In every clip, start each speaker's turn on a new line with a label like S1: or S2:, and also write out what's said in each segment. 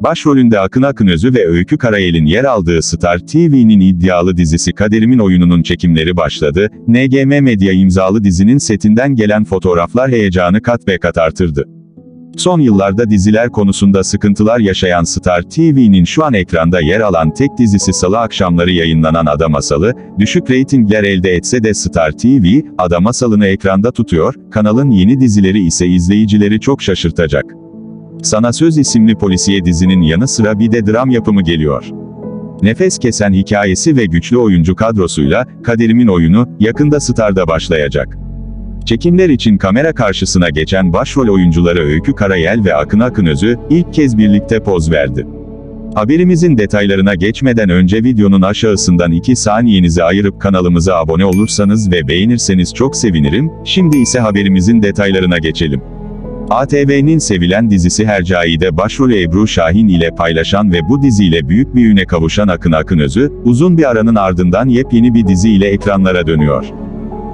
S1: Başrolünde Akın Akınözü ve Öykü Karayel'in yer aldığı Star TV'nin iddialı dizisi Kaderimin Oyunu'nun çekimleri başladı, NGM Medya imzalı dizinin setinden gelen fotoğraflar heyecanı kat be kat artırdı. Son yıllarda diziler konusunda sıkıntılar yaşayan Star TV'nin şu an ekranda yer alan tek dizisi salı akşamları yayınlanan Ada Masalı, düşük reytingler elde etse de Star TV, Ada Masalı'nı ekranda tutuyor, kanalın yeni dizileri ise izleyicileri çok şaşırtacak. Sana Söz isimli polisiye dizinin yanı sıra bir de dram yapımı geliyor. Nefes kesen hikayesi ve güçlü oyuncu kadrosuyla, Kaderimin oyunu, yakında Star'da başlayacak. Çekimler için kamera karşısına geçen başrol oyuncuları Öykü Karayel ve Akın Akınözü, ilk kez birlikte poz verdi. Haberimizin detaylarına geçmeden önce videonun aşağısından 2 saniyenizi ayırıp kanalımıza abone olursanız ve beğenirseniz çok sevinirim, şimdi ise haberimizin detaylarına geçelim. ATV'nin sevilen dizisi Hercai'de başrolü Ebru Şahin ile paylaşan ve bu diziyle büyük bir üne kavuşan Akın Akınözü, uzun bir aranın ardından yepyeni bir dizi ile ekranlara dönüyor.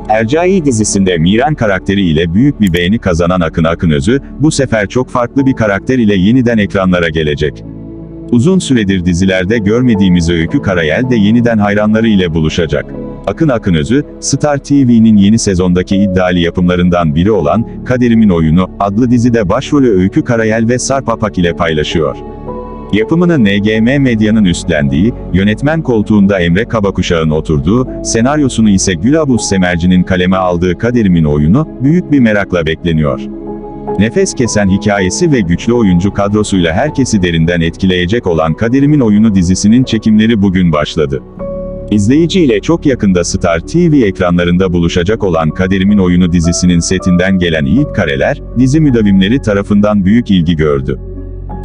S1: Hercai dizisinde Miran karakteri ile büyük bir beğeni kazanan Akın Akınözü, bu sefer çok farklı bir karakter ile yeniden ekranlara gelecek. Uzun süredir dizilerde görmediğimiz Öykü Karayel de yeniden hayranları ile buluşacak. Akın Akınözü, Star TV'nin yeni sezondaki iddialı yapımlarından biri olan Kaderimin Oyunu adlı dizide başrolü Öykü Karayel ve Sarp Apak ile paylaşıyor. Yapımını NGM Medya'nın üstlendiği, yönetmen koltuğunda Emre Kabakuşağ'ın oturduğu, senaryosunu ise Gülabuz Semerci'nin kaleme aldığı Kaderimin Oyunu, büyük bir merakla bekleniyor. Nefes kesen hikayesi ve güçlü oyuncu kadrosuyla herkesi derinden etkileyecek olan Kaderimin Oyunu dizisinin çekimleri bugün başladı. İzleyici ile çok yakında Star TV ekranlarında buluşacak olan Kaderimin Oyunu dizisinin setinden gelen ilk kareler, dizi müdavimleri tarafından büyük ilgi gördü.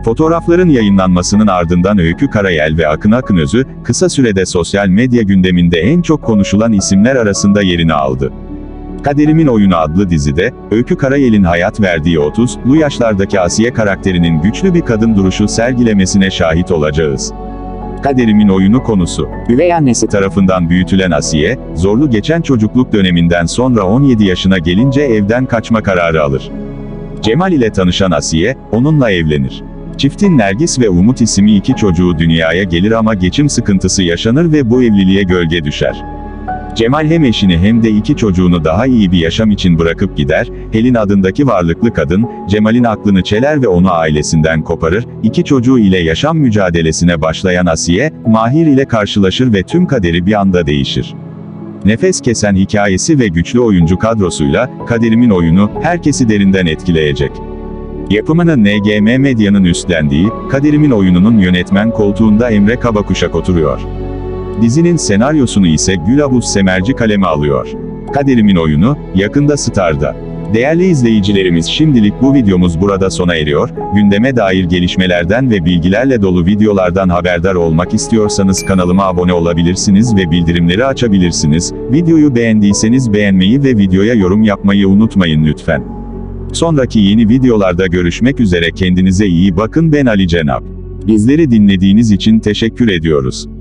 S1: Fotoğrafların yayınlanmasının ardından Öykü Karayel ve Akın Akınözü, kısa sürede sosyal medya gündeminde en çok konuşulan isimler arasında yerini aldı. Kaderimin Oyunu adlı dizide, Öykü Karayel'in hayat verdiği 30'lu yaşlardaki Asiye karakterinin güçlü bir kadın duruşu sergilemesine şahit olacağız. Kaderimin oyunu konusu. Üvey annesi tarafından büyütülen Asiye, zorlu geçen çocukluk döneminden sonra 17 yaşına gelince evden kaçma kararı alır. Cemal ile tanışan Asiye, onunla evlenir. Çiftin Nergis ve Umut isimli iki çocuğu dünyaya gelir ama geçim sıkıntısı yaşanır ve bu evliliğe gölge düşer. Cemal hem eşini hem de iki çocuğunu daha iyi bir yaşam için bırakıp gider, Helin adındaki varlıklı kadın, Cemal'in aklını çeler ve onu ailesinden koparır, iki çocuğu ile yaşam mücadelesine başlayan Asiye, Mahir ile karşılaşır ve tüm kaderi bir anda değişir. Nefes kesen hikayesi ve güçlü oyuncu kadrosuyla, Kaderimin oyunu, herkesi derinden etkileyecek. Yapımını NGM Medya'nın üstlendiği, Kaderimin oyununun yönetmen koltuğunda Emre Kabakuşak oturuyor. Dizinin senaryosunu ise Gülabuz Semerci kaleme alıyor. Kaderimin oyunu, yakında Star'da. Değerli izleyicilerimiz şimdilik bu videomuz burada sona eriyor, gündeme dair gelişmelerden ve bilgilerle dolu videolardan haberdar olmak istiyorsanız kanalıma abone olabilirsiniz ve bildirimleri açabilirsiniz, videoyu beğendiyseniz beğenmeyi ve videoya yorum yapmayı unutmayın lütfen. Sonraki yeni videolarda görüşmek üzere kendinize iyi bakın ben Ali Cenap. Bizleri dinlediğiniz için teşekkür ediyoruz.